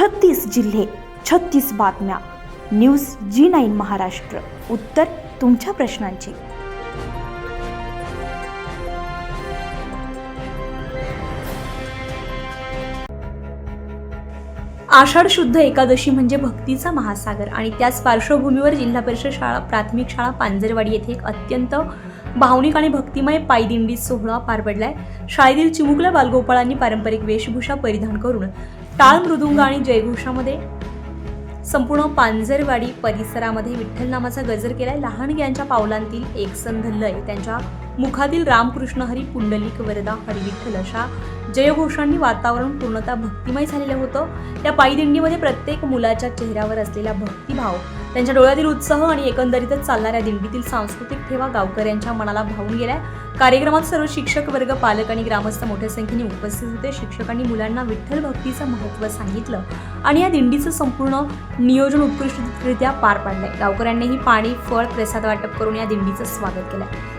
छत्तीस जिल्हे छत्तीस बातम्या. News G nine Maharashtra. उत्तर तुमच्या प्रश्नांची. आषाढ शुद्ध एकादशी म्हणजे भक्तीचा महासागर आणि त्याच पार्श्वभूमीवर जिल्हा परिषद शाळा प्राथमिक शाळा पांजरवाडी येथे एक अत्यंत भावनिक आणि भक्तिमय पायदिंडी सोहळा पार पडलाय. शाळेतील चिमुकल्या बालगोपाळांनी पारंपरिक वेशभूषा परिधान करून टाळ मृदुंग आणि जयघोषामध्ये संपूर्ण पांजरवाडी परिसरामध्ये विठ्ठल नामाचा गजर केलाय. लहानग्यांच्या पावलांतील एक संध लय त्यांच्या मुखातील रामकृष्ण हरी पुंडलिक वरदा हरिविठ्ठल अशा जयघोषांनी वातावरण पूर्णतः भक्तिमय झालेलं होतं. त्या पायदिंडीमध्ये प्रत्येक मुलाच्या चेहऱ्यावर असलेला भक्तिभाव त्यांच्या डोळ्यातील उत्साह आणि एकंदरीतच चालणाऱ्या दिंडीतील सांस्कृतिक ठेवा गावकऱ्यांच्या मनाला भावून गेलाय. कार्यक्रमात सर्व शिक्षक वर्ग पालक आणि ग्रामस्थ मोठ्या संख्येने उपस्थित होते. शिक्षकांनी मुलांना विठ्ठल भक्तीचं महत्त्व सांगितलं आणि या दिंडीचं संपूर्ण नियोजन उत्कृष्टरित्या पार पाडलंय. गावकऱ्यांनीही पाणी फळ प्रसाद वाटप करून या दिंडीचं स्वागत केलं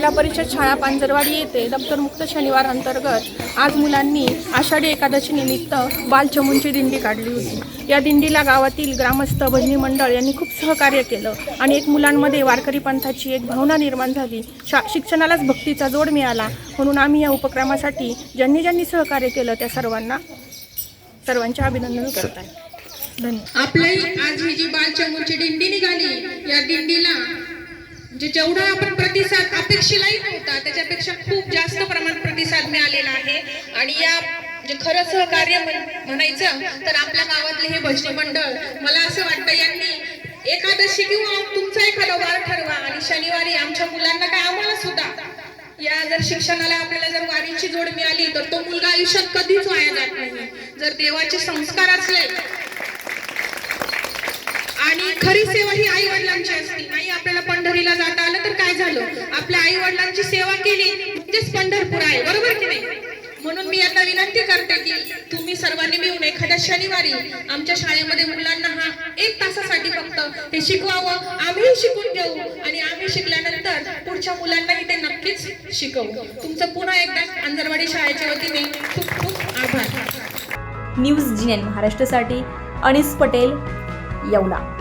जिल्हा परिषद शाळा पांजरवाडी येथे दप्तरमुक्त शनिवार अंतर्गत आज मुलांनी आषाढी एकादशी निमित्त बालचमूंची दिंडी काढली होती. या दिंडीला गावातील ग्रामस्थ भजनी मंडळ यांनी खूप सहकार्य केलं आणि एक मुलांमध्ये वारकरी पंथाची एक भावना निर्माण झाली. शा शिक्षणालाच भक्तीचा जोड मिळाला म्हणून आम्ही या उपक्रमासाठी ज्यांनी ज्यांनी सहकार्य केलं त्या सर्वांना सर्वांचे अभिनंदन करत आहे धन्यवाद. आपली आज ही जी बालचमूरची दिंडी निघाली या दिंडीला जे जेवढा आपण प्रतिसाद अपेक्षेलाही नव्हता. त्याच्यापेक्षा खूप जास्त प्रमाणात प्रतिसाद मिळालेला आहे. आणि या जे खरं सहकार्य म्हणायचं तर आपल्या गावातले हे भजनी मंडळ मला असं वाटतं यांनी एकादशी किंवा तुमचा एखादा वार ठरवा आणि शनिवारी आमच्या मुलांना काय आम्हाला सुद्धा या जर शिक्षणाला आपल्याला जर वारीची जोड मिळाली तर तो मुलगा आयुष्यात कधीच वाया जात नाही. जर देवाचे संस्कार असले. आणि खरी सेवा ही आई वडिलांची असते. नाही आपल्याला पंढरीला जाता झालो. आपल्या आई वडिलांची सेवा केली. म्हणजेच पंढरपूर आहे. बरोबर की नाही? म्हणून मी आता विनंती करते की तुम्ही सर्वांनी मिळून एखाद्या शनिवारी आमच्या शाळेमध्ये मुलांना हा एक तासासाठी फक्त हे शिकवावं. आम्ही शिकून घेऊ. आणि आम्ही शिकल्यानंतर पुढच्या मुलांनाही ते नक्कीच शिकवू. तुमचं पुन्हा एकदा अंजरवाडी शाळेच्या वतीने खूप खूप आभार. न्यूज जी एन महाराष्ट्रासाठी अनिस पटेल येवला.